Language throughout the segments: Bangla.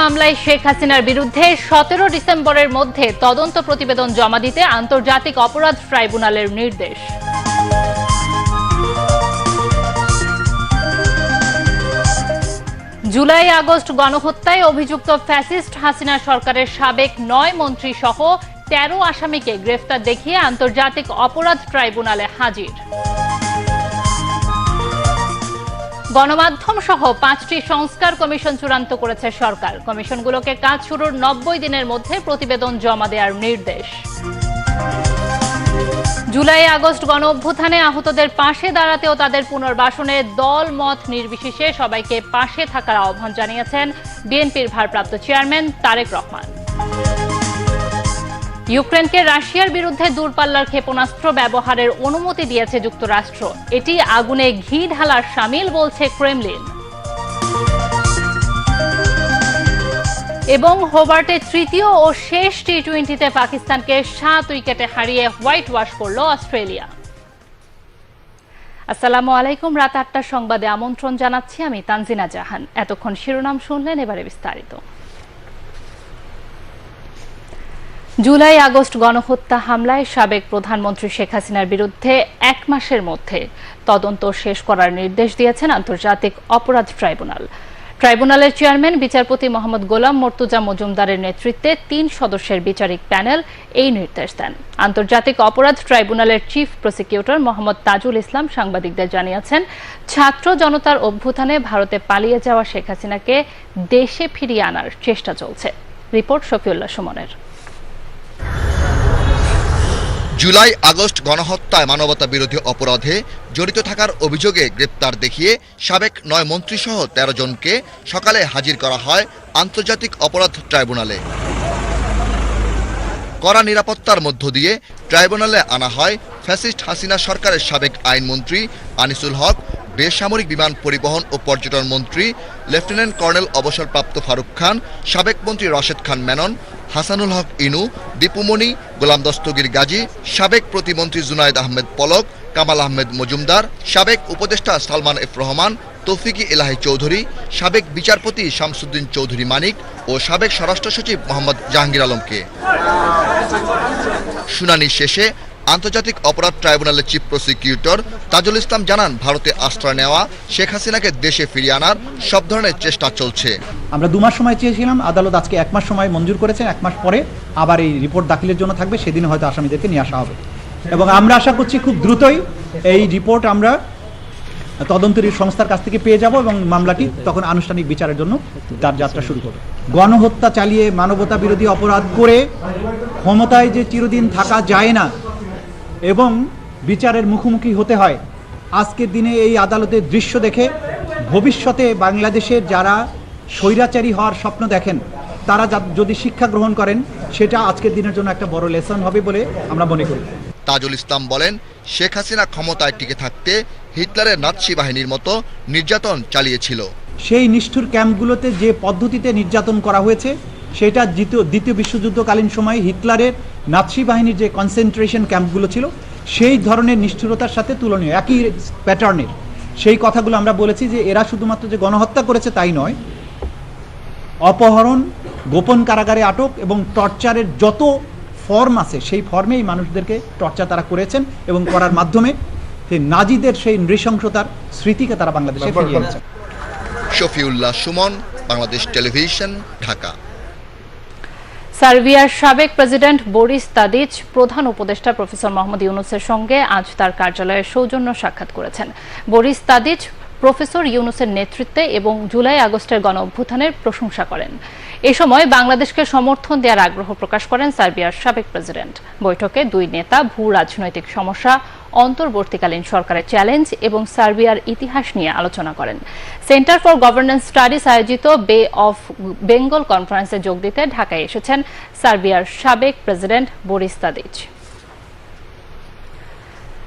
মামলায় শেখ হাসিনার বিরুদ্ধে সতেরো ডিসেম্বরের মধ্যে তদন্ত প্রতিবেদন জমা দিতে আন্তর্জাতিক অপরাধ ট্রাইব্যুনালের নির্দেশ। জুলাই আগস্ট গণহত্যায় অভিযুক্ত ফ্যাসিস্ট হাসিনা সরকারের সাবেক নয় মন্ত্রী সহ তেরো আসামিকে গ্রেফতার দেখিয়ে আন্তর্জাতিক অপরাধ ট্রাইব্যুনালে হাজির। গণমাধ্যম সহ পাঁচটি সংস্কার কমিশন চূড়ান্ত করেছে সরকার। কমিশনগুলোকে কাজ শুরুর নব্বই দিনের মধ্যে প্রতিবেদন জমা দেওয়ার নির্দেশ। জুলাই আগস্ট গণ অভ্যুত্থানে আহতদের পাশে দাঁড়াতেও তাদের পুনর্বাসনে দল মত নির্বিশেষে সবাইকে পাশে থাকার আহ্বান জানিয়েছেন বিএনপির ভারপ্রাপ্ত চেয়ারম্যান তারেক রহমান। ইউক্রেনকে রাশিয়ার বিরুদ্ধে দূরপাল্লার ক্ষেপণাস্ত্র ব্যবহারের অনুমতি দিয়েছে যুক্তরাষ্ট্র। এটি আগুনে ঘি ঢালার সামিল বলছে ক্রেমলিন। এবং হোবার্টে তৃতীয় ও শেষ টি টোয়েন্টিতে পাকিস্তানকে সাত উইকেটে হারিয়ে হোয়াইট ওয়াশ করল অস্ট্রেলিয়া। আসসালামু আলাইকুম, রাত আটটার সংবাদে আমন্ত্রণ জানাচ্ছি আমি তানজিনা জাহান। এতক্ষণ শিরোনাম শুনলেন এবারে বিস্তারিত। জুলাই, আগস্ট গণহত্যা হামলায় সাবেক প্রধানমন্ত্রী শেখ হাসিনার বিরুদ্ধে এক মাসের মধ্যে তদন্ত শেষ করার নির্দেশ দিয়েছেন আন্তর্জাতিক অপরাধ ট্রাইব্যুনাল। ট্রাইব্যুনালের চেয়ারম্যান, বিচারপতি মোহাম্মদ গোলাম মর্তুজা মজুমদারের নেতৃত্বে তিন সদস্যের বিচারিক প্যানেল এই নির্দেশ দেন। আন্তর্জাতিক অপরাধ ট্রাইব্যুনালের চিফ প্রসিকিউটর মোহাম্মদ তাজুল ইসলাম সাংবাদিকদের জানিয়েছেন, ছাত্র জনতার অভ্যুত্থানে ভারতে পালিয়ে যাওয়া শেখ হাসিনাকে দেশে ফিরিয়ে আনার চেষ্টা চলছে। রিপোর্ট শফিউল্লাহ সুমনের। জুলাই, আগস্ট গণহত্যায় মানবতা বিরোধী অপরাধে জড়িত থাকার অভিযোগে গ্রেপ্তার দেখিয়ে সাবেক নয় মন্ত্রীসহ তেরো জনকে সকালে হাজির করা হয় আন্তর্জাতিক অপরাধ ট্রাইব্যুনালে। কড়া নিরাপত্তার মধ্য দিয়ে ট্রাইব্যুনালে আনা হয় ফ্যাসিস্ট হাসিনা সরকারের সাবেক আইনমন্ত্রী আনিসুল হক, বেসামরিক বিমান পরিবহন ও পর্যটন মন্ত্রী লেফটেন্যান্ট কর্নেল অবসরপ্রাপ্ত ফারুক খান, সাবেক মন্ত্রী রশেদ খান মেনন হাসানুল হক ইনু দীপুমণি গোলাম দস্তগীর গাজী, সাবেক প্রতিমন্ত্রী জুনায়দ আহমেদ পলক, কামাল আহমেদ মজুমদার, সাবেক উপদেষ্টা সালমান এফ রহমান, তৌফিকি এলাহি চৌধুরী, সাবেক বিচারপতি শামসুদ্দিন চৌধুরী মানিক ও সাবেক স্বরাষ্ট্র সচিব মোহাম্মদ জাহাঙ্গীর আলমকে। শুনানি শেষে আন্তর্জাতিক অপরাধ ট্রাইব্যুনালের চিফ প্রসিকিউটর তাজুল ইসলাম জানান, ভারতে আশ্রয় নেওয়া শেখ হাসিনাকে দেশে ফিরিয়ে আনার সব ধরনের চেষ্টা চলছে। আমরা দু মাস সময় চেয়েছিলাম, আদালত আজকে এক মাস সময় মঞ্জুর করেছেন, এক মাস পরে আবার এই রিপোর্ট দাখিলের জন্য থাকবে সেদিন হয়তো আসামিদেরকে নিয়ে আসা হবে। এবং আমরা আশা করছি খুব দ্রুতই এই রিপোর্ট আমরা তদন্তের সংস্থার কাছ থেকে পেয়ে যাব এবং মামলাটি তখন আনুষ্ঠানিক বিচারের জন্য তার যাত্রা শুরু করবে। গণহত্যা চালিয়ে মানবতা বিরোধী অপরাধ করে ক্ষমতায় যে চিরদিন থাকা যায় না এবং বিচারের মুখোমুখি হতে হয়। আজকের দিনে এই আদালতের দৃশ্য দেখে ভবিষ্যতে বাংলাদেশের যারা স্বৈরাচারী হওয়ার স্বপ্ন দেখেন তারা যদি শিক্ষা গ্রহণ করেন সেটা আজকের দিনের জন্য একটা বড় লেসন হবে বলে আমরা মনে করি। তাজুল ইসলাম বলেন শেখ হাসিনা ক্ষমতায় টিকে থাকতে হিটলারের নাৎসি বাহিনীর মতো নির্যাতন চালিয়েছিল। সেই নিষ্ঠুর ক্যাম্পগুলোতে যে পদ্ধতিতে নির্যাতন করা হয়েছে সেটা দ্বিতীয় দ্বিতীয় বিশ্বযুদ্ধকালীন সময়ে হিটলারের নাৎসি বাহিনীর যে কনসেন্ট্রেশন ক্যাম্পগুলো ছিল সেই ধরনের নিষ্ঠুরতার সাথে তুলনীয় একই প্যাটার্নের সেই কথাগুলো আমরা বলেছি যে এরা শুধুমাত্র যে গণহত্যা করেছে তাই নয় অপহরণ গোপন কারাগারে আটক এবং টর্চারের যত ফর্ম আছে সেই ফর্মে এই মানুষদেরকে টর্চার তারা করেছেন এবং করার মাধ্যমে নাজিদের সেই নৃশংসতার স্মৃতিকে তারা বাংলাদেশে ফিরিয়ে এনেছেন। শফিউল্লাহ সুমন বাংলাদেশ টেলিভিশন ঢাকা। সার্বিয়ার সাবেক প্রেসিডেন্ট বরিস তাদিচ, প্রধান উপদেষ্টা প্রফেসর মোহাম্মদ ইউনুসের সঙ্গে আজ তার কার্যালয়ে সৌজন্য সাক্ষাৎ করেছেন। বরিস তাদিচ, প্রফেসর ইউনুসের নেতৃত্বে এবং জুলাই আগস্টের গণ অভ্যুত্থানের প্রশংসা করেন। এ সময় বাংলাদেশকে সমর্থন দেওয়ার আগ্রহ প্রকাশ করেন সার্বিয়ার সাবেক প্রেসিডেন্ট। বৈঠকে দুই নেতা ভূ রাজনৈতিক সমস্যা, অন্তর্বর্তীকালীন সরকারের চ্যালেঞ্জ এবং সার্বিয়ার ইতিহাস নিয়ে আলোচনা করেন। সেন্টার ফর গভর্নেন্স স্টাডিজ আয়োজিত বে অফ বেঙ্গল কনফারেন্সে যোগ দিতে ঢাকায় এসেছেন সার্বিয়ার সাবেক প্রেসিডেন্ট বরিস তাদিচ।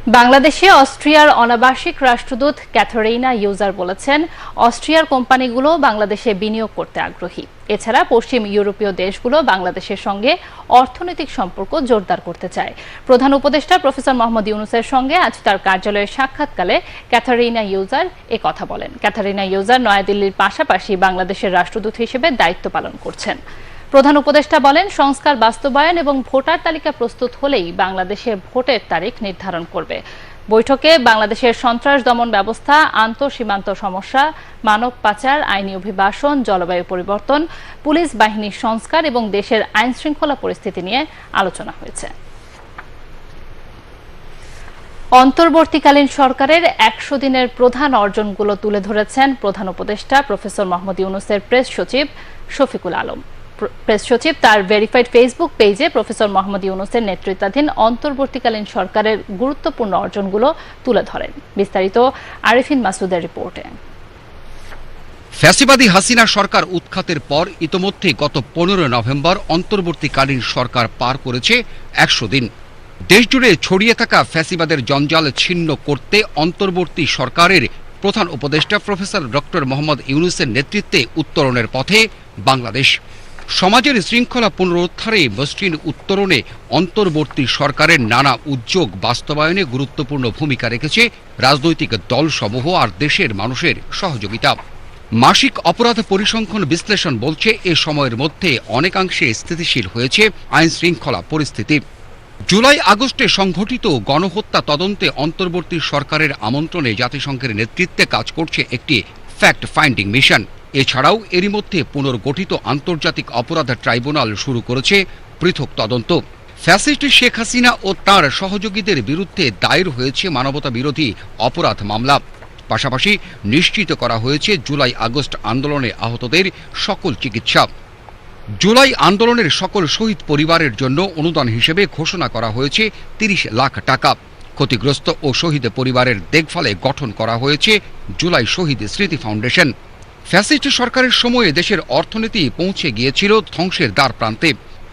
বাংলাদেশে অস্ট্রিয়ার অনাবাসিক রাষ্ট্রদূত ক্যাথরিনা ইউজার বলেছেন, অস্ট্রিয়ার কোম্পানিগুলো বাংলাদেশে বিনিয়োগ করতে আগ্রহী। এছাড়া পশ্চিম ইউরোপীয় দেশগুলো বাংলাদেশের সঙ্গে অর্থনৈতিক সম্পর্ক জোরদার করতে চায়। প্রধান উপদেষ্টা প্রফেসর মোহাম্মদ ইউনুসের সঙ্গে আজ তার কার্যালয়ে সাক্ষাৎকালে ক্যাথারিনা ইউজার এ কথা বলেন। ক্যাথারিনা ইউজার নয়াদিল্লির পাশাপাশি বাংলাদেশের রাষ্ট্রদূত হিসেবে দায়িত্ব পালন করছেন। প্রধান উপদেষ্টা বলেন, সংস্কার বাস্তবায়ন এবং ভোটার তালিকা প্রস্তুত হলেই বাংলাদেশে ভোটের তারিখ নির্ধারণ করবে। বৈঠকে বাংলাদেশের সন্ত্রাস দমন ব্যবস্থা, আন্তঃসীমান্ত সমস্যা, মানব পাচার, আইনি অভিবাসন, জলবায়ু পরিবর্তন, পুলিশ বাহিনীর সংস্কার এবং দেশের আইন শৃঙ্খলা পরিস্থিতি নিয়ে আলোচনা হয়েছে। অন্তর্বর্তীকালীন সরকারের একশো দিনের প্রধান অর্জনগুলো তুলে ধরেছেন প্রধান উপদেষ্টা প্রফেসর মোহাম্মদ ইউনুসের প্রেস সচিব শফিকুল আলম। প্রেস সচিব, তার ভেরিফাইড ফেসবুক পেজে প্রফেসর মোহাম্মদ ইউনুসের নেতৃত্বাধীন অন্তর্বর্তীকালীন সরকারের গুরুত্বপূর্ণ অর্জনগুলো তুলে ধরেন। বিস্তারিত আরিফিন মাসুদের রিপোর্টে। ফ্যাসিবাদী হাসিনা সরকার উৎখাতের পর ইতোমধ্যে গত পনেরো নভেম্বর অন্তর্বর্তীকালীন সরকার পার করেছে একশো দিন। দেশজুড়ে ছড়িয়ে থাকা ফ্যাসিবাদের জঞ্জাল ছিন্ন করতে অন্তর্বর্তী সরকারের প্রধান উপদেষ্টা প্রফেসর ডক্টর মোহাম্মদ ইউনুসের নেতৃত্বে উত্তরণের পথে বাংলাদেশ। সমাজের শৃঙ্খলা পুনরুদ্ধারে মসৃণ উত্তরণে অন্তর্বর্তী সরকারের নানা উদ্যোগ বাস্তবায়নে গুরুত্বপূর্ণ ভূমিকা রেখেছে রাজনৈতিক দলসমূহ আর দেশের মানুষের সহযোগিতা। মাসিক অপরাধ পরিসংখ্যান বিশ্লেষণ বলছে, এ সময়ের মধ্যে অনেকাংশে স্থিতিশীল হয়েছে আইন শৃঙ্খলা পরিস্থিতি। জুলাই আগস্টে সংঘটিত গণহত্যা তদন্তে অন্তর্বর্তী সরকারের আমন্ত্রণে জাতিসংঘের নেতৃত্বে কাজ করছে একটি ফ্যাক্ট ফাইন্ডিং মিশন। এছাড়াও এরই মধ্যে পুনর্গঠিত আন্তর্জাতিক অপরাধ ট্রাইব্যুনাল শুরু করেছে পৃথক তদন্ত। ফ্যাসিস্ট শেখ হাসিনা ও তার সহযোগীদের বিরুদ্ধে দায়ের হয়েছে মানবতা বিরোধী অপরাধ মামলা। পাশাপাশি নিশ্চিত করা হয়েছে জুলাই আগস্ট আন্দোলনে আহতদের সকল চিকিৎসা। জুলাই আন্দোলনের সকল শহীদ পরিবারের জন্য অনুদান হিসেবে ঘোষণা করা হয়েছে তিরিশ লাখ টাকা। ক্ষতিগ্রস্ত ও শহীদ পরিবারের দেখভালে গঠন করা হয়েছে জুলাই শহীদ স্মৃতি ফাউন্ডেশন। ফ্যাসিস্ট সরকারের সময়ে দেশের অর্থনীতি পৌঁছে গিয়েছিল ধ্বংসের দ্বার প্রান্তে।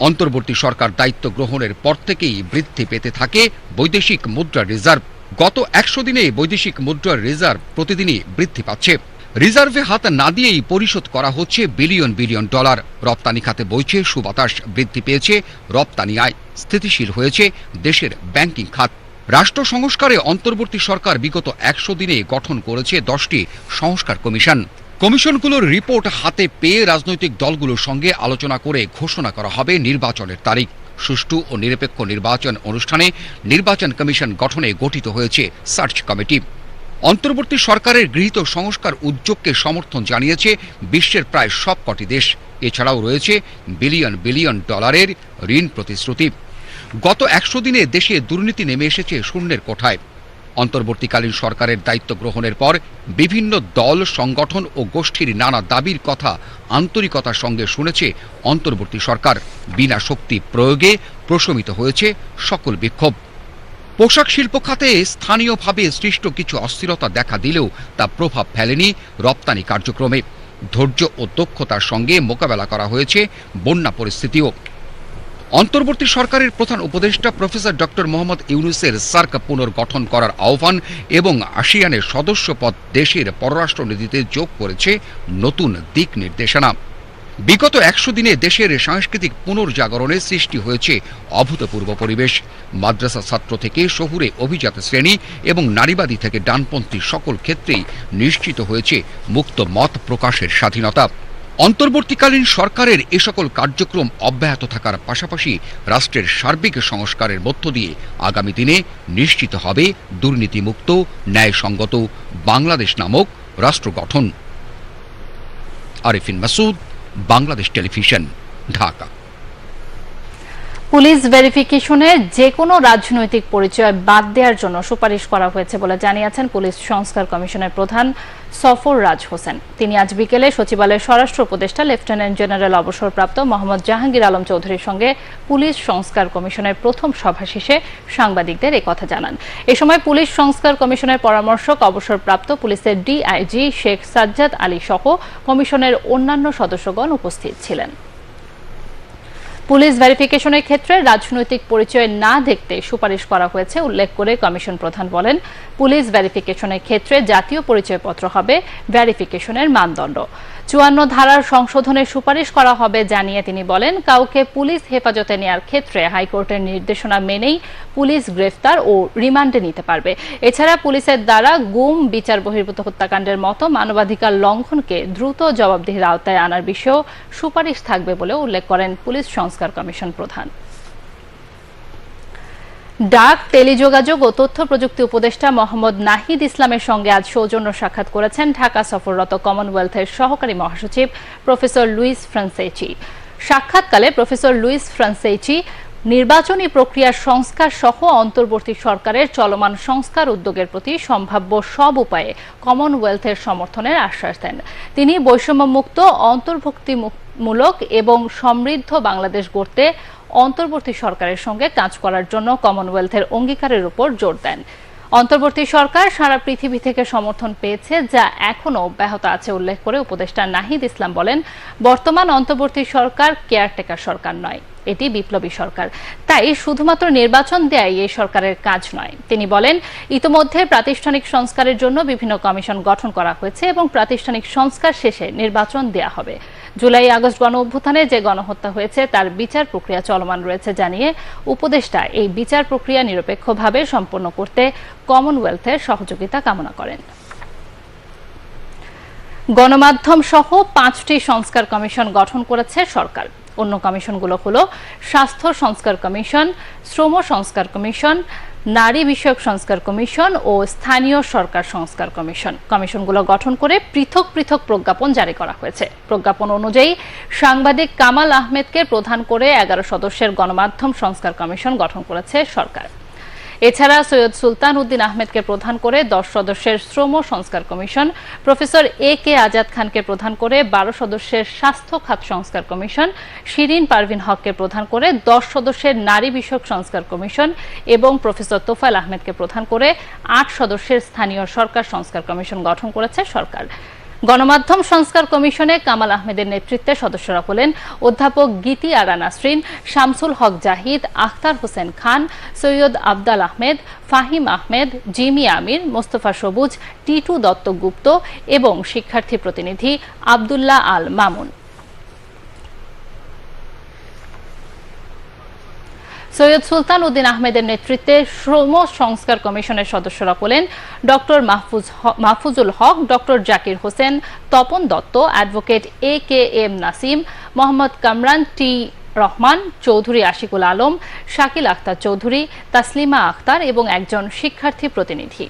অন্তর্বর্তী সরকার দায়িত্ব গ্রহণের পর থেকেই বৃদ্ধি পেতে থাকে বৈদেশিক মুদ্রা রিজার্ভ। গত একশো দিনে বৈদেশিক মুদ্রার রিজার্ভ প্রতিদিনই বৃদ্ধি পাচ্ছে। রিজার্ভে হাত না দিয়েই পরিশোধ করা হচ্ছে বিলিয়ন বিলিয়ন ডলার। রপ্তানি খাতে বইছে সুবাতাস, বৃদ্ধি পেয়েছে রপ্তানি আয়। স্থিতিশীল হয়েছে দেশের ব্যাংকিং খাত। রাষ্ট্র সংস্কারে অন্তর্বর্তী সরকার বিগত একশো দিনে গঠন করেছে দশটি সংস্কার কমিশন। কমিশনগুলোর রিপোর্ট হাতে পেয়ে রাজনৈতিক দলগুলোর সঙ্গে আলোচনা করে ঘোষণা করা হবে নির্বাচনের তারিখ। সুষ্ঠু ও নিরপেক্ষ নির্বাচন অনুষ্ঠানে নির্বাচন কমিশন গঠনে গঠিত হয়েছে সার্চ কমিটি। অন্তর্বর্তী সরকারের গৃহীত সংস্কার উদ্যোগকে সমর্থন জানিয়েছে বিশ্বের প্রায় সবকটি দেশ। এছাড়াও রয়েছে বিলিয়ন বিলিয়ন ডলারের ঋণ প্রতিশ্রুতি। গত একশো দিনে দেশে দুর্নীতি নেমে এসেছে শূন্যের কোঠায়। অন্তর্বর্তীকালীন সরকারের দায়িত্ব গ্রহণের পর বিভিন্ন দল, সংগঠন ও গোষ্ঠীর নানা দাবির কথা আন্তরিকতার সঙ্গে শুনেছে অন্তর্বর্তী সরকার। বিনা শক্তি প্রয়োগে প্রশমিত হয়েছে সকল বিক্ষোভ। পোশাক শিল্প খাতে স্থানীয়ভাবে সৃষ্ট কিছু অস্থিরতা দেখা দিলেও তা প্রভাব ফেলেনি রপ্তানি কার্যক্রমে। ধৈর্য ও দক্ষতার সঙ্গে মোকাবেলা করা হয়েছে বন্যা পরিস্থিতিও। অন্তর্বর্তী সরকারের প্রধান উপদেষ্টা প্রফেসর ডক্টর মোহাম্মদ ইউনুসের সার্ক পুনর্গঠন করার আহ্বান এবং আসিয়ানের সদস্যপদ দেশের পররাষ্ট্রনীতিতে যোগ করেছে নতুন দিক নির্দেশনা। বিগত একশো দিনে দেশের সাংস্কৃতিক পুনর্জাগরণে সৃষ্টি হয়েছে অভূতপূর্ব পরিবেশ। মাদ্রাসা ছাত্র থেকে শহুরে অভিজাত শ্রেণি এবং নারীবাদী থেকে ডানপন্থী সকল ক্ষেত্রেই নিশ্চিত হয়েছে মুক্ত মত প্রকাশের স্বাধীনতা। অন্তর্বর্তীকালীন সরকারের এ সকল কার্যক্রম অব্যাহত থাকার পাশাপাশি রাষ্ট্রের সার্বিক সংস্কারের মধ্য দিয়ে আগামী দিনে নিশ্চিত হবে দুর্নীতিমুক্ত, ন্যায়সঙ্গত বাংলাদেশ নামক রাষ্ট্র গঠন। আরিফিন মাসুদ, বাংলাদেশ টেলিভিশন, ঢাকা। পুলিশ ভেরিফিকেশনে যে কোনো রাজনৈতিক পরিচয় বাদ দেওয়ার জন্য সুপারিশ করা হয়েছে বলে জানিয়েছেন পুলিশ সংস্কার কমিশনের প্রধান সফর রাজ হোসেন। তিনি আজ বিকেলে সচিবালয়ের স্বরাষ্ট্র উপদেষ্টা, লেফটেন্যান্ট জেনারেল অবসরপ্রাপ্ত মোহাম্মদ জাহাঙ্গীর আলম চৌধুরীর সঙ্গে পুলিশ সংস্কার কমিশনের প্রথম সভা শেষে সাংবাদিকদের কথা জানান। এ সময় পুলিশ সংস্কার কমিশনের পরামর্শক, অবসরপ্রাপ্ত পুলিশের ডিআইজি শেখ সাজ্জাদ আলী সহ কমিশনের অন্যান্য সদস্যগণ উপস্থিত ছিলেন। পুলিশ ভেরিফিকেশনের ক্ষেত্রে রাজনৈতিক পরিচয় না দেখতে সুপারিশ করা হয়েছে, উল্লেখ করে কমিশন প্রধান বলেন, পুলিশ ভেরিফিকেশনের ক্ষেত্রে জাতীয় পরিচয়পত্র হবে ভেরিফিকেশনের মানদণ্ড। চুয়ান্ন ধারার সংশোধনের সুপারিশ করা হবে জানিয়ে তিনি বলেন, কাউকে পুলিশ হেফাজতে নেওয়ার ক্ষেত্রে হাইকোর্টের নির্দেশনা মেনেই পুলিশ গ্রেফতার ও রিমান্ডে নিতে পারবে। এছাড়া পুলিশের দ্বারা গুম, বিচার বহির্ভূত হত্যাকাণ্ডের মতো মানবাধিকার লঙ্ঘনকে দ্রুত জবাবদিহির আওতায় আনার বিষয়েও সুপারিশ থাকবে বলে উল্লেখ করেন পুলিশ সংস্কার কমিশন প্রধান। ডাক, টেলিযোগাযোগ ও তথ্য প্রযুক্তি উপদেষ্টা মোহাম্মদ নাহিদ ইসলামের সঙ্গে আজ সৌজন্য সাক্ষাৎ করেছেন ঢাকা সফররত কমনওয়েলথের সহকারী মহাসচিব প্রফেসর লুইস ফ্রান্সেচি সাক্ষাৎকালে প্রফেসর লুইস ফ্রান্সেচি নির্বাচনী প্রক্রিয়ার সংস্কার সহ অন্তর্বর্তী সরকারের চলমান সংস্কার উদ্যোগের প্রতি সম্ভাব্য সব উপায়ে কমনওয়েলথের সমর্থনের আশ্বাস দেন। তিনি বৈষম্যমুক্ত অন্তর্ভুক্তিমূলক এবং সমৃদ্ধ বাংলাদেশ গড়তে অন্তর্বর্তী সরকারের সঙ্গে কাজ করার জন্য কমনওয়েলথের অঙ্গীকারের উপর জোর দেন। অন্তর্বর্তী সরকার সারা পৃথিবী থেকে সমর্থন পেয়েছে, যা এখনও অব্যাহত আছে উল্লেখ করে উপদেষ্টা নাহিদ ইসলাম বলেন, বর্তমান অন্তর্বর্তী সরকার কেয়ারটেকার সরকার নয়, এটি বিপ্লবী সরকার। তাই শুধুমাত্র নির্বাচন দেয়াই এই সরকারের কাজ নয়। তিনি বলেন, ইতোমধ্যে প্রাতিষ্ঠানিক সংস্কারের জন্য বিভিন্ন কমিশন গঠন করা হয়েছে এবং প্রাতিষ্ঠানিক সংস্কার শেষে নির্বাচন দেয়া হবে। জুলাই আগস্ট গণ অভ্যুত্থানে যে গণহত্যা হয়েছে, তার বিচার প্রক্রিয়া চলমান রয়েছে জানিয়ে উপদেষ্টা এই বিচার প্রক্রিয়া নিরপেক্ষভাবে সম্পন্ন করতে কমনওয়েলথের সহযোগিতা কামনা করেন। গণমাধ্যম সহ পাঁচটি সংস্কার কমিশন গঠন করেছে সরকার। অন্য কমিশনগুলো হলো স্বাস্থ্য সংস্কার কমিশন, শ্রম সংস্কার কমিশন, নারী বিষয়ক সংস্কার কমিশন ও স্থানীয় সরকার সংস্কার কমিশন। কমিশনগুলো গঠন করে পৃথক পৃথক প্রজ্ঞাপন জারি করা হয়েছে। প্রজ্ঞাপন অনুযায়ী সাংবাদিক কামাল আহমেদকে প্রধান করে এগারো সদস্যের গণমাধ্যম সংস্কার কমিশন গঠন করেছে সরকার। এছাড়া সৈয়দ সুলতান উদ্দিন আহমেদকে প্রধান করে দশ সদস্যের শ্রম সংস্কার commission, professor A K Azad খানকে প্রধান করে বারো সদস্যের স্বাস্থ্য খাত সংস্কার কমিশন, শিরিন পারভিন হককে প্রধান করে দশ সদস্যের নারী বিষয়ক সংস্কার কমিশন এবং প্রফেসর তোফাল আহমেদকে প্রধান করে আট সদস্যের স্থানীয় সরকার সংস্কার কমিশন গঠন করেছে সরকার। গণমাধ্যম সংস্কার কমিশনে কামাল আহমেদের নেতৃত্বে সদস্যরা হলেন অধ্যাপক গীতি আরা নাসরিন, শামসুল হক জাহিদ, আখতার হোসেন খান, সৈয়দ আবদাল আহমেদ, ফাহিম আহমেদ, জিমি আমির, মোস্তফা সবুজ, টিটু দত্তগুপ্ত এবং শিক্ষার্থী প্রতিনিধি আবদুল্লাহ আল মামুন। সৈয়দ সুলতান উদ্দিন আহমেদের নেতৃত্বে শ্রম সংস্কার কমিশনের সদস্যরা হলেন doctor Mahfuz Mahfuzul Haque, doctor Zakir Hossain, Tapan Dutta, advocate A K M Nasim, Mohammad Kamran T Rahman, Chowdhury Ashikul Alam, Shakil Akhtar Chowdhury, Taslima Akhtar এবং একজন শিক্ষার্থী প্রতিনিধি।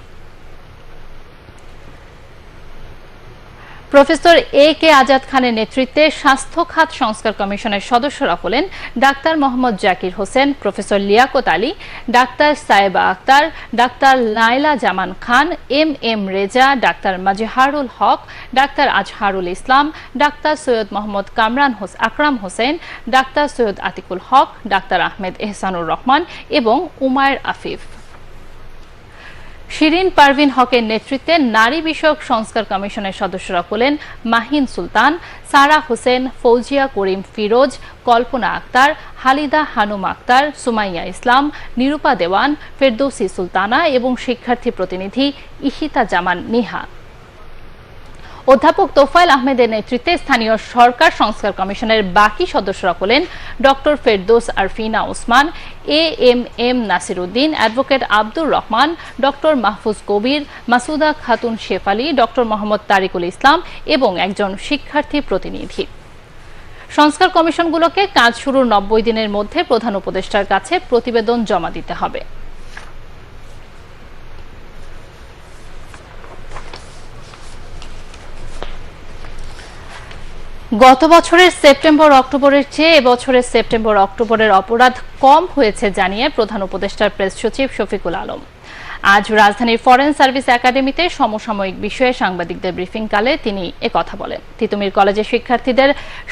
প্রফেসর এ কে আজাদ খানের নেতৃত্বে স্বাস্থ্য খাত সংস্কার কমিশনের সদস্যরা হলেন doctor Mohammad Zakir Hossain, professor Liaquat Ali, doctor Sayeba Akter, ডাক্তার নাইলা জামান খান, এম এম রেজা, ডাক্তার Mazharul Haque, doctor Azharul Islam, doctor Syed Mohammad Kamran Akram Hossain, doctor Syed Atiqul Haque, doctor Ahmed Ehsanur Rahman এবং উমায়ের আফিফ। শিরিন পারভিন হকের নেতৃত্বে নারী বিষয়ক সংস্কার কমিশনের সদস্যরা হলেন মাহিন সুলতান, সারা হোসেন, ফৌজিয়া করিম ফিরোজ, কল্পনা আক্তার, হালিদা হানুম আক্তার, সুমাইয়া ইসলাম, নিরূপা দেওয়ান, ফেরদৌসি সুলতানা এবং শিক্ষার্থী প্রতিনিধি ইহিতা জামান নিহা। অধ্যাপক তোফায়েল আহমেদের নেতৃত্বে স্থানীয় সরকার সংস্কার কমিশনের বাকি সদস্যরা হলেন doctor Ferdous Arfina Osman, A M M Nasir Uddin advocate Abdur Rahman, doctor Mahfuz Kabir, Masuda Khatun Shefali doctor Mohammad Tariqul Islam এবং একজন শিক্ষার্থী প্রতিনিধি। সংস্কার কমিশনগুলোকে কাজ শুরুর নব্বই দিনের মধ্যে প্রধান উপদেষ্টার কাছে প্রতিবেদন জমা দিতে হবে। গত বছরের সেপ্টেম্বর অক্টোবরের চেয়ে এবছরের সেপ্টেম্বর অক্টোবরের অপরাধ কম হয়েছে জানিয়ে প্রধান উপদেষ্টার প্রেস সচিব শফিকুল আলম। আজ রাজধানীর ফরেন সার্ভিস একাডেমিতে সমসাময়িক বিষয়ে সাংবাদিকদের ব্রিফিংকালে তিনি একথা বলেন। তিতুমির কলেজের শিক্ষার্থীদের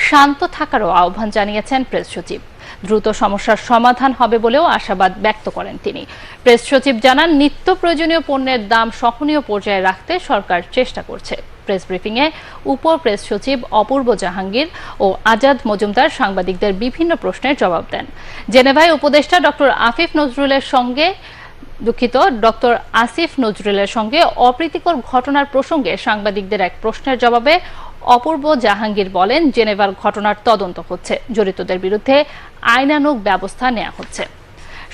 শান্ত থাকারও আহ্বান জানিয়েছেন প্রেস সচিব। দ্রুত সমস্যার সমাধান হবে বলেও আশাবাদ ব্যক্ত করেন তিনি। প্রেস সচিব জানান, নিত্য প্রয়োজনীয় পণ্যের দাম সহনীয় পর্যায়ে রাখতে সরকার চেষ্টা করছে। প্রেস ব্রিফিংয়ে উপ প্রেস সচিব অপূর্ব জাহাঙ্গীর ও আজাদ মজুমদার সাংবাদিকদের বিভিন্ন প্রশ্নের জবাব দেন। জেনেভায় উপদেষ্টা ডক্টর আফিফ নজরুলের সঙ্গে দুঃখিত, ডক্টর আসিফ নজরুলের সঙ্গে অপ্রীতিকর ঘটনার প্রসঙ্গে সাংবাদিকদের এক প্রশ্নের জবাবে অপূর্ব জাহাঙ্গীর বলেন, জেনেভার ঘটনার তদন্ত হচ্ছে। জড়িতদের বিরুদ্ধে আইনানুগ ব্যবস্থা নেওয়া হচ্ছে।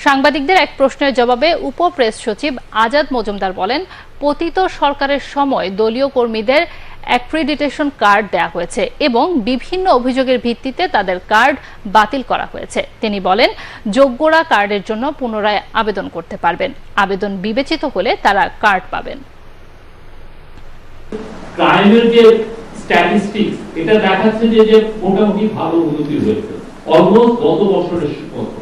সাংবাদিকদের এক প্রশ্নের জবাবে উপ প্রেস সচিব আজাদ মজুমদার বলেন, পতিত সরকারের সময় দলীয় কর্মীদের অ্যাক্রিডিটেশন কার্ড দেয়া হয়েছে এবং বিভিন্ন অভিযোগের ভিত্তিতে তাদের কার্ড বাতিল করা হয়েছে। তিনি বলেন, যোগ্যরা কার্ডের জন্য পুনরায় আবেদন করতে পারবেন। আবেদন বিবেচিত হলে তারা কার্ড পাবেন। ক্রাইমের যে স্ট্যাটিস্টিক্স এটা দেখাচ্ছে যে যে মোটামুটি ভালো উন্নতি হয়েছে। অলমোস্ট গত বছরের মতো।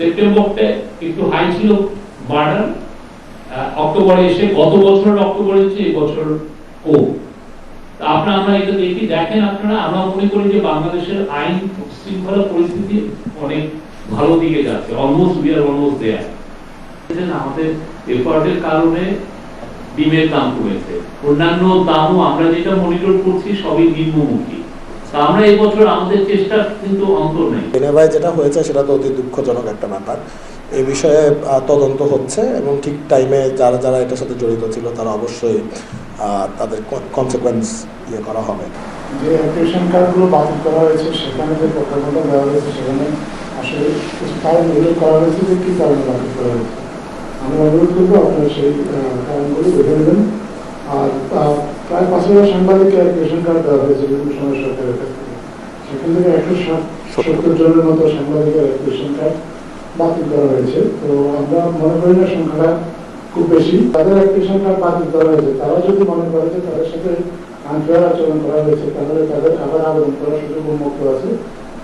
সেপ্টেম্বরটা একটু হাই ছিল মার্ডার অক্টোবরে এসে গত বছরের অক্টোবরে চেয়ে এই বছর কম তা আপনারা, আমরা এটা দেখি, দেখেন আপনারা, আমরা মনে করি যে বাংলাদেশের আইন শৃঙ্খলা পরিস্থিতি অনেক ভালো দিকে যাচ্ছে almost we are almost there আমাদের এফার্টের কারণে ডিমের দাম কমেছে। অন্যান্য দামও আমরা যেটা মনিটর করছি, সবই নিম্নমুখী। আমরা এই বছর আমাদের চেষ্টা কিন্তু অন্তর নেই। জেনেভায় যেটা হয়েছে সেটা তো অতি দুঃখজনক একটা ব্যাপার। এই বিষয়ে তদন্ত হচ্ছে এবং ঠিক টাইমে যারা যারা এটার সাথে জড়িত ছিল তারা অবশ্যই তাদের কনসিকোয়েন্স ইয়ে করা হবে। যে অ্যাপ্লিকেশন কার্ডগুলো বাতিল করা হয়েছে সেখানে যে প্রকল্পটা দেওয়া হয়েছে সেখানে আসলে কিছু উল্লেখ করা হয়েছে যে কী কারণে বাতিল করা হয়েছে। আমরা অনুরোধ করব আপনারা সেই কারণগুলো দেখে নেবেন। আর প্রায় পাঁচ হাজার সাংবাদিককে অ্যাপ্লিকেশন কার্ড দেওয়া হয়েছে বিভিন্ন সময় সরকারের কাছ থেকে। সেখান থেকে একশো সত্তর জনের মতো সাংবাদিকের অ্যাপ্লিকেশন কার্ড বাতিল করা হয়েছে। তো আমরা মনে করি না সংখ্যাটা খুব বেশি। তাদের অ্যাপ্লিকেশন কার্ড বাতিল করা হয়েছে। তারা যদি মনে করে যে তাদের সাথে আনফেয়ার আচরণ করা হয়েছে তাহলে তাদের আবার আবেদন করার সুযোগ উন্মুক্ত আছে।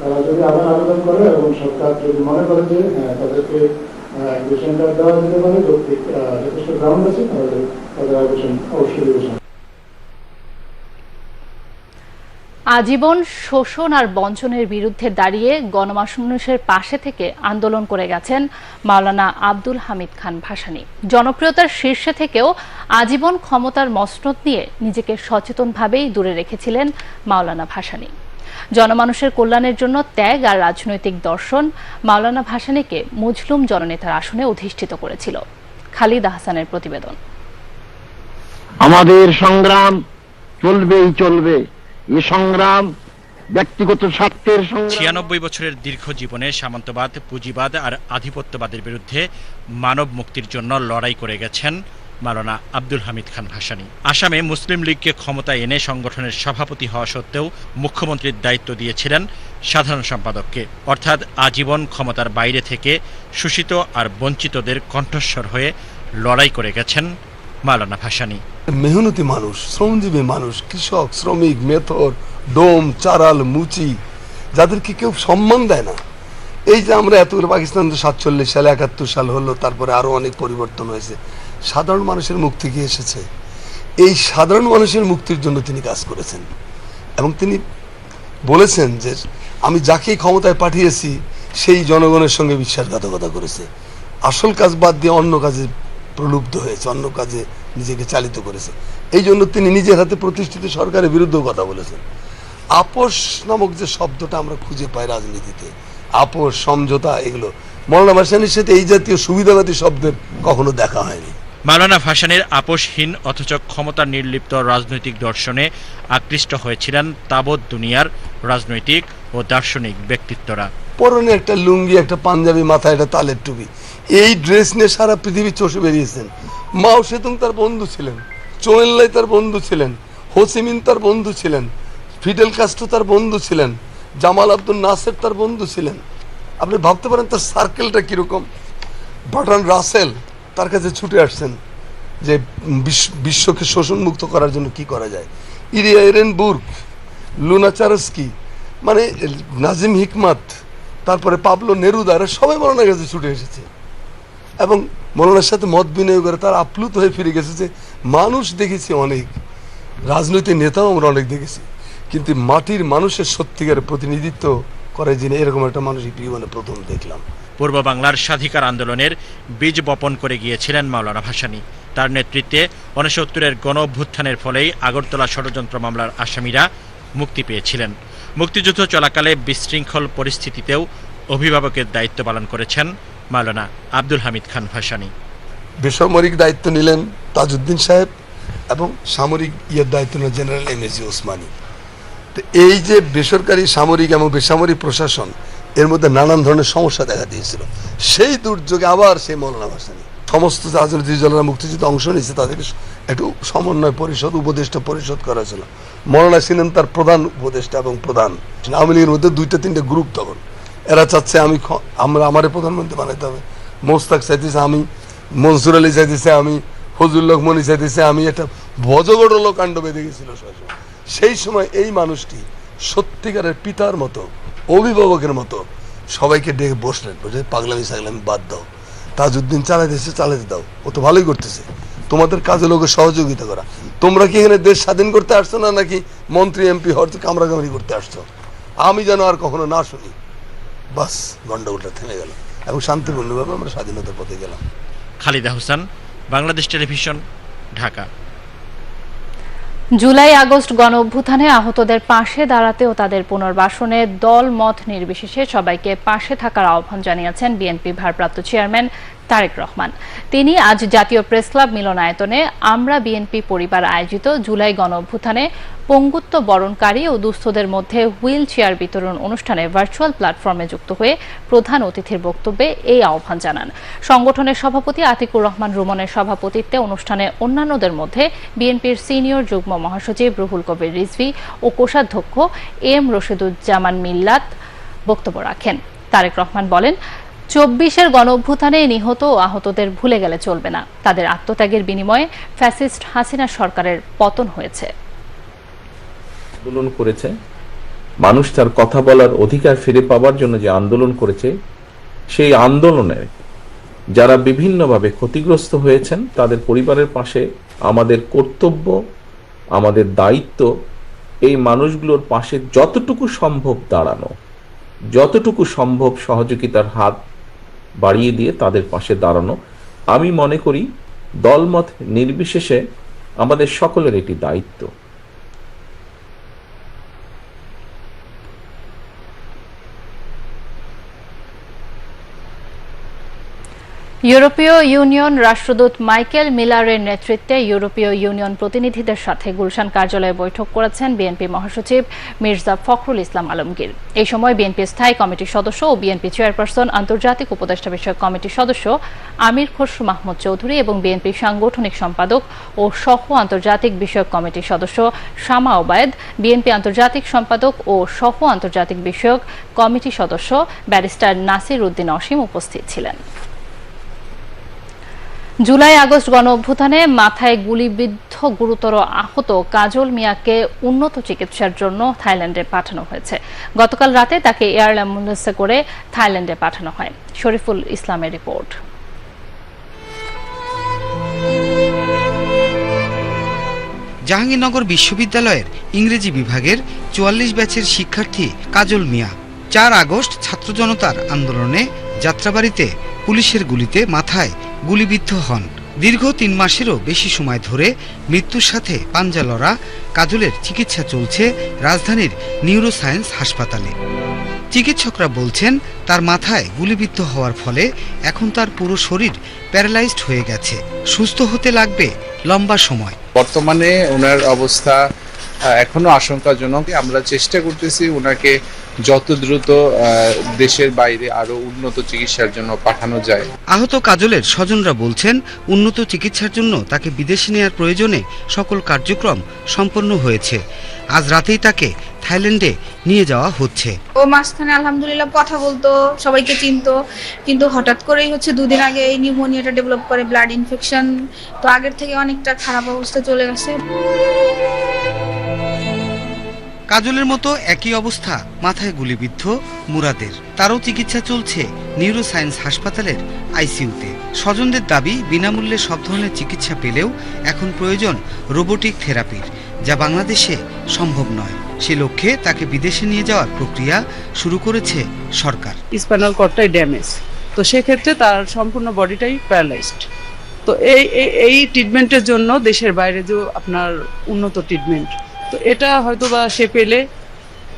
তারা যদি আবার আবেদন করে এবং সরকার যদি মনে করে যে তাদেরকে অ্যাপ্লিকেশন কার্ড দেওয়া যেতে পারে যৌক্তিক যথেষ্ট গ্রাউন্ড আছে তাহলে তাদের আবেদন অবশ্যই আজীবন শোষণ আর বঞ্চনের বিরুদ্ধে দাঁড়িয়ে গণমানুষের পাশে থেকে আন্দোলন করে গেছেন মাওলানা আব্দুল হামিদ খান ভাসানী। জনপ্রিয়তার শীর্ষে থেকেও আজীবন ক্ষমতার মসনদ নিয়ে নিজেকে সচেতনভাবেই দূরে রেখেছিলেন মাওলানা ভাসানী। জনমানুষের কল্যাণের জন্য ত্যাগ আর রাজনৈতিক দর্শন মাওলানা ভাসানীকে মুজলুম জননেতার আসনে অধিষ্ঠিত করেছিল। খালিদ আহসানের প্রতিবেদন। আমাদের সংগ্রাম চলবেই চলবে। এ সংগ্রাম, ব্যক্তিগত স্বার্থের ছিয়ানব্বই বছরের দীর্ঘ জীবনে সামন্তবাদ, পুঁজিবাদ আর আধিপত্যবাদের বিরুদ্ধে মানব মুক্তির জন্য লড়াই করে গেছেন মাওলানা আব্দুল হামিদ খান ভাসানী। আসামে মুসলিম লীগকে ক্ষমতায় এনে সংগঠনের সভাপতি হওয়া সত্ত্বেও মুখ্যমন্ত্রীর দায়িত্ব দিয়েছিলেন সাধারণ সম্পাদককে। অর্থাৎ আজীবন ক্ষমতার বাইরে থেকে শোষিত আর বঞ্চিতদের কণ্ঠস্বর হয়ে লড়াই করে গেছেন মাওলানা ভাসানী। মেহনতি মানুষ, শ্রমজীবী মানুষ, কৃষক, শ্রমিক, মেথর, ডোম, চারাল, মুচি, যাদেরকে কেউ সম্মান দেয় না। এই যে আমরা এত পাকিস্তান সাতচল্লিশ সালে, একাত্তর সাল হলো, তারপরে আরও অনেক পরিবর্তন হয়েছে। সাধারণ মানুষের মুক্তি কি এসেছে। এই সাধারণ মানুষের মুক্তির জন্য তিনি কাজ করেছেন। এবং তিনি বলেছেন যে, আমি যাকে ক্ষমতায় পাঠিয়েছি, সেই জনগণের সঙ্গে বিশ্বাসঘাতকতা করেছে। আসল কাজ বাদ দিয়ে অন্য কাজে প্রলুব্ধ হয়েছে, অন্য কাজে নিজেকে চালিত করেছে। এই জন্য তিনি নিজের হাতে প্রতিষ্ঠিত সরকারের বিরুদ্ধেও কথা বলেছেন। আপোষ নামক যে শব্দটা আমরা খুঁজে পাই রাজনীতিতে আপোষ সমঝোতা এগুলো। মৌলানা ভাসানির সাথে এই জাতীয় সুবিধাবাদী শব্দের কখনো দেখা হয়নি। মাওলানা ভাসানের আপোষহীন অথচ ক্ষমতা নির্লিপ্ত রাজনৈতিক দর্শনে আকৃষ্ট হয়েছিলেন তাবৎ দুনিয়ার রাজনৈতিক ও দার্শনিক ব্যক্তিত্বরা। পরনে একটা লুঙ্গি একটা পাঞ্জাবি মাথায় একটা তালের টুপি। এই ড্রেস নিয়ে সারা পৃথিবী চষে বেরিয়েছেন। মাও সেতুং তার বন্ধু ছিলেন চোয়েল্লাই তার বন্ধু ছিলেন, হোসিমিন তার বন্ধু ছিলেন ফিডেল কাস্ট্রো তার বন্ধু ছিলেন, জামাল আব্দুল নাসের তার বন্ধু ছিলেন। আপনি ভাবতে পারেন তার সার্কেলটা কীরকম? বাটন রাসেল তার কাছে ছুটে আসছেন যে বিশ্ব- বিশ্বকে শোষণমুক্ত করার জন্য কি করা যায়। ইরিয়া এরেনবুর্গ লুনা চারস্কি মানে নাজিম হিকমাত, তারপরে পাবলো নেরুদা, এরা সবাই মরণের কাছে ছুটে এসেছে। এবং মরণের সাথে মত বিনিয়োগ করে তার আপ্লুত হয়ে ফিরে গেছে যে মানুষ দেখেছি অনেক, রাজনৈতিক নেতাও আমরা অনেক দেখেছি। কিন্তু মাটির মানুষের সত্যিকার প্রতিনিধিত্ব করে যিনি, এরকম একটা মানুষ জীবনে প্রথম দেখলাম। পূর্ব বাংলার স্বাধিকার আন্দোলনের বীজ বপন করে গিয়েছিলেন মাওলানা ভাসানী। তার নেতৃত্বে উনসত্তরের গণ অভ্যুত্থানের ফলেই আগরতলা ষড়যন্ত্র মামলার আসামিরা মুক্তি পেয়েছিলেন। মুক্তিযুদ্ধ চলাকালে বিশৃঙ্খল পরিস্থিতিতেও অভিভাবকের দায়িত্ব পালন করেছেন মাওলানা আব্দুল হামিদ খান ভাসানী। বেসামরিক দায়িত্ব নিলেন তাজউদ্দিন সাহেব এবং সামরিক ইয়ের দায়িত্ব নিলেন জেনারেল এম এসি ওসমানী। তো এই যে বেসরকারি সামরিক এবং বেসামরিক প্রশাসন, এর মধ্যে নানান ধরনের সমস্যা দেখা দিয়েছিল। সেই দুর্যোগে আবার সেই মৌলানা ভাসানী। সমস্ত রাজনৈতিক দলেরা মুক্তিযুদ্ধে অংশ নিয়েছে, তাদেরকে একটু সমন্বয় পরিষদ, উপদেষ্টা পরিষদ করা ছিল। মৌলানা ছিলেন তার প্রধান উপদেষ্টা এবং প্রধান। আওয়ামী লীগের মধ্যে দুইটা, তিনটে গ্রুপ তখন। এরা চাচ্ছে আমি আমরা আমারে প্রধানমন্ত্রী বানাইতে হবে। মোস্তাক চাইতেছে আমি, মনসুর আলী চাইতেছে আমি ফজুল্লাহ মনি চাইতেছে আমি, একটা বজগড়ল কাণ্ড বেঁধে গেছিল সেই সময় এই মানুষটি সত্যিকারের পিতার মতো, অভিভাবকের মতো সবাইকে ডেকে বসলেন, বলছে, পাগলামি সাগলামি বাদ দাও। তাজউদ্দিন চালাইতেছে চালাতে দাও। ও তো ভালোই করতেছে। তোমাদের কাজে লোকের সহযোগিতা করা। তোমরা কি এখানে দেশ স্বাধীন করতে আসছো না নাকি মন্ত্রী, এমপি হওয়ার কামড়াকামড়ি করতে আসছো? আমি যেন আর কখনো না শুনি। বাস গন্ডগোলটা থেমে গেল এবং শান্তিপূর্ণভাবে আমরা স্বাধীনতার পথে গেলাম। Khalida Hossain Bangladesh television Dhaka. July August গণ অভ্যুত্থানে আহতদের পাশে দাঁড়াতে ও তাদের পুনর্বাসনে দল মত নির্বিশেষে সবাইকে পাশে থাকার আহ্বান জানিয়েছেন বিএনপি ভারপ্রাপ্ত চেয়ারম্যান তারেক রহমান। তিনি আজ জাতীয় প্রেস ক্লাব মিলনায়তনে আমরা বিএনপি পরিবার আয়োজিত জুলাই গণ অভ্যুত্থানে পঙ্গুত্ব বরণকারী ও দুস্থদের মধ্যে হুইল চেয়ার বিতরণ অনুষ্ঠানে ভার্চুয়াল প্ল্যাটফর্মে যুক্ত হয়ে প্রধান অতিথির বক্তব্যে এই আহ্বান জানান। সংগঠনের সভাপতি আতিকুর রহমান রুমনের সভাপতিত্বে অনুষ্ঠানে অন্যান্যদের মধ্যে বিএনপির সিনিয়র যুগ্ম মহাসচিব রুহুল কবির রিজভি ও কোষাধ্যক্ষ এম রশিদুজ্জামান মিল্লাত বক্তব্য রাখেন। তারেক রহমান বলেন চব্বিশের গণ অভ্যুত্থানে নিহত ও আহতদের ভুলে গেলে চলবে না। তাদের আত্মত্যাগের বিনিময়ে ফ্যাসিস্ট হাসিনা সরকারের পতন হয়েছে। আন্দোলন করেছে। মানুষ তার কথা বলার অধিকার ফিরে পাওয়ার জন্য যে আন্দোলন করেছে, সেই আন্দোলনে যারা বিভিন্নভাবে ক্ষতিগ্রস্ত হয়েছেন, তাদের পরিবারের পাশে আমাদের কর্তব্য, আমাদের দায়িত্ব, এই মানুষগুলোর পাশে যতটুকু সম্ভব দাঁড়ানো, যতটুকু সম্ভব সহযোগিতার হাত বাড়িয়ে দিয়ে তাদের পাশে দাঁড়ানো। আমি মনে করি দলমত নির্বিশেষে আমাদের সকলের এটি দায়িত্ব। ইউরোপীয় ইউনিয়ন রাষ্ট্রদূত মাইকেল মিলারের নেতৃত্বে ইউরোপীয় ইউনিয়ন প্রতিনিধিদের সাথে গুলশান কার্যালয়ে বৈঠক করেছেন বিএনপি মহাসচিব মির্জা ফখরুল ইসলাম আলমগীর। এই সময় বিএনপি স্থায়ী কমিটির সদস্য ও বিএনপি চেয়ারপারসন, আন্তর্জাতিক উপদেষ্টা বিষয়ক কমিটির সদস্য আমির খসরু মাহমুদ চৌধুরী এবং বিএনপি সাংগঠনিক সম্পাদক ও সহ আন্তর্জাতিক বিষয়ক কমিটির সদস্য শামা ওবায়দ, বিএনপি আন্তর্জাতিক সম্পাদক ও সহ আন্তর্জাতিক বিষয়ক কমিটি সদস্য ব্যারিস্টার নাসির উদ্দিন অসীম উপস্থিত ছিলেন। জুলাই আগস্ট গণ অভ্যুত্থানে মাথায় গুলিবিদ্ধ গুরুতর আহত কাজল মিয়াকে উন্নত চিকিৎসার জন্য থাইল্যান্ডে পাঠানো হয়েছে। গতকাল রাতে তাকে এয়ার অ্যাম্বুলেন্সে করে থাইল্যান্ডে পাঠানো হয়। শরীফুল ইসলামের রিপোর্ট। জাহাঙ্গীরনগর বিশ্ববিদ্যালয়ের ইংরেজি বিভাগের চুয়াল্লিশ ব্যাচের শিক্ষার্থী কাজল মিয়া চার আগস্ট ছাত্র জনতার আন্দোলনে যাত্রাবাড়িতে পুলিশের গুলিতে মাথায় গুলিবিদ্ধ হন। দীর্ঘ তিন মাসেরও বেশি সময় ধরে মৃত্যুর সাথে পাঞ্জা লড়া কাজলের চিকিৎসা চলছে রাজধানীর নিউরোসায়েন্স হাসপাতালে। চিকিৎসকরা বলছেন, তার মাথায় গুলিবিদ্ধ হওয়ার ফলে এখন তার পুরো শরীর প্যারালাইজড হয়ে গেছে। সুস্থ হতে লাগবে লম্বা সময়। বর্তমানে ওনার অবস্থা এখনও আশঙ্কাজনক। আমরা চেষ্টা করতেছি ওনাকে যত দ্রুত আহ, দেশের বাইরে আরও উন্নত চিকিৎসার জন্য পাঠানো যায়। আহত কাজলের স্বজনরা বলছেন উন্নত চিকিৎসার জন্য তাকে বিদেশে নেওয়ার প্রয়োজনে সকল কার্যক্রম সম্পন্ন হয়েছে। আজ রাতেই তাকে থাইল্যান্ডে নিয়ে যাওয়া হচ্ছে। ও মাঝখানে আলহামদুলিল্লাহ কথা বলতো সবাইকে চিনতো কিন্তু হঠাৎ করেই হচ্ছে দুদিন আগে এই নিউমোনিয়াটা ডেভেলপ করে ব্লাড ইনফেকশন তো আগের থেকে অনেকটা খারাপ অবস্থা চলে গেছে। কাজলের মতো একই অবস্থা, মাথায় গুলিবিদ্ধ মুরাদের। তারও চিকিৎসা চলছে নিউরোসায়েন্স হাসপাতালের আইসিইউতে। স্বজনদের দাবি, বিনামূল্যে সব ধরনের চিকিৎসা পেলেও এখন প্রয়োজন রোবোটিক থেরাপির, যা বাংলাদেশে সম্ভব নয়। সে লক্ষ্যে তাকে বিদেশে নিয়ে যাওয়ার প্রক্রিয়া শুরু করেছে সরকার। Spinal কর্ডটাই damage. তো সেক্ষেত্রে তার সম্পূর্ণ বডিটাই প্যারালাইজড। তো এই- এই ট্রিটমেন্টের জন্য দেশের বাইরে যে আপনার উন্নত ট্রিটমেন্ট তো এটা হয়তো বা সে পেলে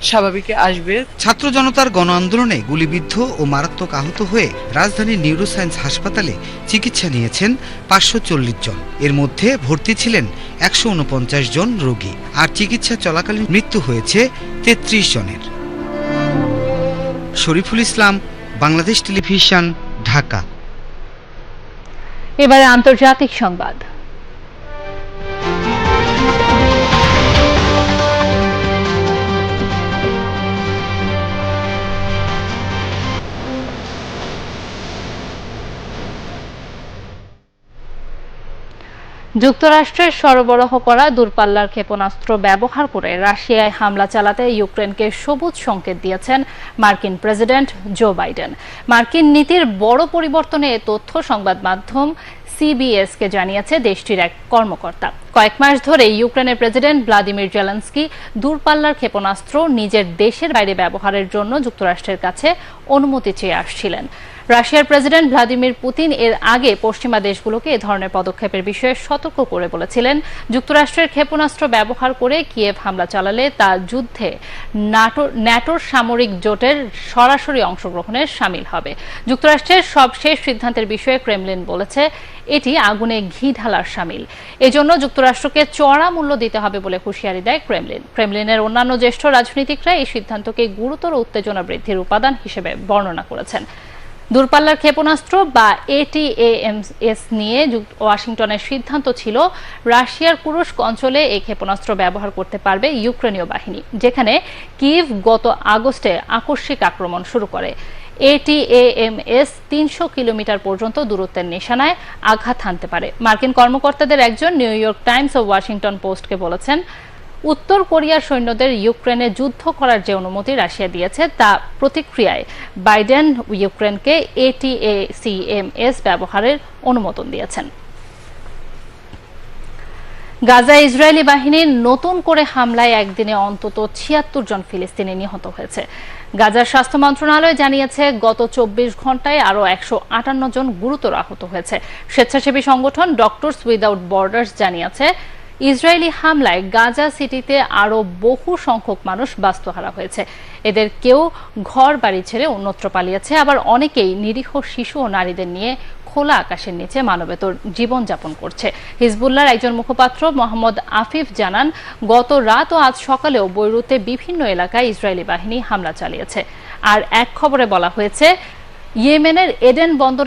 স্বাভাবিকে আসবে। ছাত্র জনতার গণ আন্দোলনে গুলিবিদ্ধ ও মারাত্মক আহত হয়ে রাজধানীর নিউরোসায়েন্স হাসপাতালে চিকিৎসা নিয়েছেন পাঁচশো চল্লিশ জন। এর মধ্যে ভর্তি ছিলেন একশো উনপঞ্চাশ জন রোগী আর চিকিৎসা চলাকালীন মৃত্যু হয়েছে তেত্রিশ জনের। শরীফুল ইসলাম বাংলাদেশ টেলিভিশন ঢাকা। এবারে আন্তর্জাতিক সংবাদ। যুক্তরাষ্ট্রের সরবরাহ করা দূরপাল্লার ক্ষেপণাস্ত্র ব্যবহার করে রাশিয়ায় হামলা চালাতে ইউক্রেনকে সবুজ সংকেত দিয়েছেন মার্কিন প্রেসিডেন্ট জো বাইডেন। মার্কিন নীতির বড় পরিবর্তনে তথ্য সংবাদ মাধ্যম সিবিএসকে জানিয়েছে দেশটির এক কর্মকর্তা। কয়েক মাস ধরে ইউক্রেনের প্রেসিডেন্ট ভ্লাদিমির জেলেন্সকি দূরপাল্লার ক্ষেপণাস্ত্র নিজের দেশের বাইরে ব্যবহারের জন্য যুক্তরাষ্ট্রের কাছে অনুমতি চেয়ে আসছিলেন। রাশিয়ার প্রেসিডেন্ট ভ্লাদিমির পুতিন এর আগে পশ্চিমা দেশগুলোকে এ ধরনের পদক্ষেপের বিষয়ে সতর্ক করে বলেছিলেন। যুক্তরাষ্ট্রের ক্ষেপণাস্ত্র ব্যবহার করে কিয়েভ হামলা চালালে তা যুদ্ধে ন্যাটোর সামরিক জোটের সরাসরি অংশগ্রহণের সামিল হবে। যুক্তরাষ্ট্রের সবশেষ সিদ্ধান্তের বিষয়ে ক্রেমলিন বলেছে, এটি আগুনে ঘি ঢালার সামিল। এজন্য যুক্তরাষ্ট্রকে চড়া মূল্য দিতে হবে বলে হুঁশিয়ারি দেয় ক্রেমলিন। ক্রেমলিনের অন্যান্য জ্যেষ্ঠ রাজনীতিকরা এই সিদ্ধান্তকে গুরুতর উত্তেজনা বৃদ্ধির উপাদান হিসেবে বর্ণনা করেছেন। দূরপাল্লার ক্ষেপণাস্ত্র বা এটিএএমএস নিয়ে ওয়াশিংটনের সিদ্ধান্ত ছিল, রাশিয়ার কুরস্ক অঞ্চলে এই ক্ষেপণাস্ত্র ব্যবহার করতে পারবে ইউক্রেনীয় বাহিনী, যেখানে কিভ গত আগস্টে আকস্মিক আক্রমণ শুরু করে। এটিএএমএস তিনশো কিলোমিটার পর্যন্ত দূরত্বের নিশানায় আঘাত হানতে পারে। মার্কিন কর্মকর্তাদের একজন নিউ ইয়র্ক টাইমস ও ওয়াশিংটন পোস্টকে বলেছেন উত্তর কোরিয়ার সৈন্যদের ইউক্রেনে যুদ্ধ করার যে অনুমতি রাশিয়া দিয়েছে তা প্রতিক্রিয়ায় বাইডেন ইউক্রেনকে এটিএসিএমএস ব্যবহারের অনুমোদন দিয়েছেন। গাজা ইসরায়েলি বাহিনীর নতুন করে হামলায় একদিনে অন্তত ছিয়াত্তর জন ফিলিস্তিনি নিহত হয়েছে। গাজার স্বাস্থ্য মন্ত্রণালয় জানিয়েছে, গত চব্বিশ ঘন্টায় আরও একশো আটান্ন জন গুরুতর আহত হয়েছে। স্বেচ্ছাসেবী সংগঠন ডক্টরস উইদাউট বর্ডার্স জানিয়েছে ইসরায়েলি হামলায় গাজা সিটিতে আরও বহু সংখ্যক মানুষ বাস্তুহারা হয়েছে। এদের কেউ ঘর বাড়ি ছেড়ে অন্যত্র পালিয়েছে। আবার অনেকেই নিরীহ শিশু ও নারীদের নিয়ে খোলা আকাশের নিচে মানবেতর জীবনযাপন করছে। হিজবুল্লাহর একজন মুখপাত্র মোহাম্মদ আফিফ জানান, গত রাত ও আজ সকালেও বৈরুতে বিভিন্ন এলাকায় ইসরায়েলি বাহিনী হামলা চালিয়েছে। আর এক খবরে বলা হয়েছে, ইয়েমেনের এডেন বন্দরে